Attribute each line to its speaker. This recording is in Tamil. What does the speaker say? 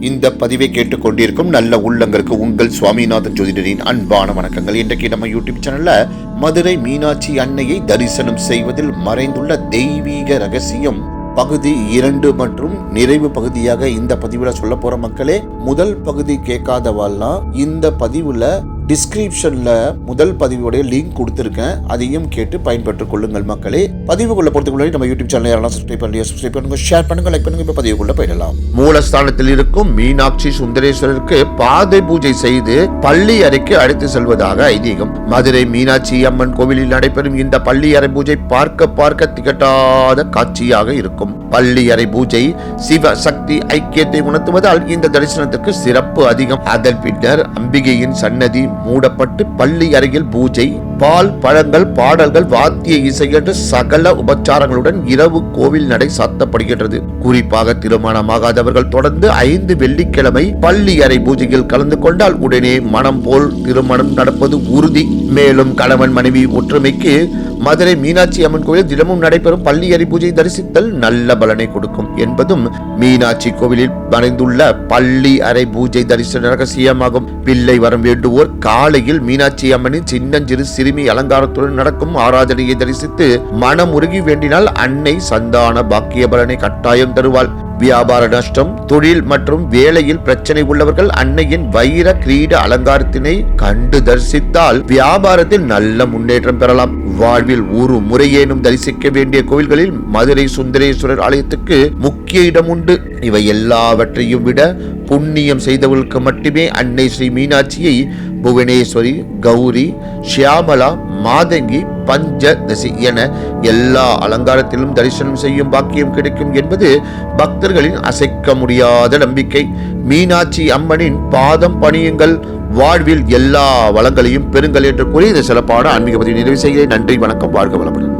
Speaker 1: இந்த பதிவை கேட்டுக்கொண்டிருக்கும் நல்ல உள்ளங்களுக்கு உங்கள் சுவாமிநாதன் ஜோதிடரின் அன்பான வணக்கங்கள். இன்றைக்கு நம்ம யூடியூப் சேனல்ல மதுரை மீனாட்சி அன்னையை தரிசனம் செய்வதில் மறைந்துள்ள தெய்வீக ரகசியம் பகுதி இரண்டு மற்றும் நிறைவு பகுதியாக இந்த பதிவுல சொல்ல போற மக்களே முதல் பகுதி கேட்காதவாள்லாம் இந்த பதிவுல டிஸ்கிரிப்ஷன்ல முதல் பதிவோடைய லிங்க் கொடுத்துருக்கேன். அதையும் கேட்டு பயன்பெற்றுக் கொள்ளுங்கள் மக்களே. பதிவுக்குள்ள போறதுக்கு நம்ம யூடியூப் சேனல் யாரெல்லாம் சப்ஸ்கிரைப் பண்ணி சப்ஸ்கிரைப் பண்ணுங்க ஷேர் பண்ணுங்க லைக் பண்ணுங்க இப்ப பதிவுக்குள்ள போயிடலாம். மூலஸ்தானத்தில் இருக்கும் மீனாட்சி சுந்தரேஸ்வரருக்கு பாதை பூஜை செய்து பள்ளி அறைக்கு அழைத்து செல்வதாக ஐதீகம். மதுரை மீனாட்சி அம்மன் கோவிலில் நடைபெறும் இந்த பள்ளி அறை பூஜை பார்க்க பார்க்க திகட்டாத காட்சியாக இருக்கும். பள்ளி அறை பூஜை சிவ சக்தி ஐக்கியத்தை உணர்த்துவதால் இந்த தரிசனத்திற்கு சிறப்பு அதிகம். அதன் பின்னர் அம்பிகையின் சன்னதி மூடப்பட்டு பள்ளி அருகில் பூஜை பால் பழங்கள் பாடல்கள் வாத்திய இசை என்று சகல உபச்சாரங்களுடன் இரவு கோவில் நடை சாத்தப்படுகின்றது. குறிப்பாக திருமணமாகாதவர்கள் தொடர்ந்து ஐந்து வெள்ளிக்கிழமை பள்ளி அறை பூஜையில் கலந்து கொண்டால் உடனே மனம் போல் திருமணம் நடப்பது உறுதி. மேலும் கணவன் மனைவி ஒற்றுமைக்கு மதுரை மீனாட்சி அம்மன் கோவில் தினமும் நடைபெறும் பள்ளி அறை பூஜை தரிசித்தல் நல்ல பலனை கொடுக்கும் என்பதும் மீனாட்சி கோவிலில் மறைந்துள்ள பள்ளி அறை பூஜை தரிசன ரகசியமாகும். பிள்ளை வரம் வேண்டுவோர் காலையில் மீனாட்சி அம்மனின் சின்னஞ்சிறு சிறுமி அலங்காரத்துடன் நடக்கும் ஆராதனையை தரிசித்து மனமுருகி வேண்டினால் அன்னை சந்தான பாக்கிய பலனை கட்டாயம் தருவாள். வியாபார நஷ்டம் தொழில் மற்றும் வேலையில் பிரச்சனை உள்ளவர்கள் அன்னையின் வைர கிரீட அலங்காரத்தினை கண்டு தரிசித்தால் வியாபாரத்தில் நல்ல முன்னேற்றம் பெறலாம். வாழ்வில் ஒரு முறையேனும் தரிசிக்க வேண்டிய கோவில்களில் மதுரை சுந்தரேஸ்வரர் ஆலயத்துக்கு முக்கிய இடம் உண்டு. இவை எல்லாவற்றையும் விட புண்ணியம் செய்தவர்களுக்கு மட்டுமே அன்னை ஸ்ரீ மீனாட்சியை புவனேஸ்வரி கௌரி ஷியாமலா மாதங்கி பஞ்சதசி என எல்லா அலங்காரத்திலும் தரிசனம் செய்யும் பாக்கியம் கிடைக்கும் என்பது பக்தர்களின் அசைக்க முடியாத நம்பிக்கை. மீனாட்சி அம்மனின் பாதம் பணியுங்கள். வாழ்வில் எல்லா வளங்களையும் பெறுங்கள் என்று கூறி இந்த சிறப்பான ஆன்மீக பதிவு நிறைவு செய்கிறேன். நன்றி வணக்கம் வாழ்க வளமுடன்.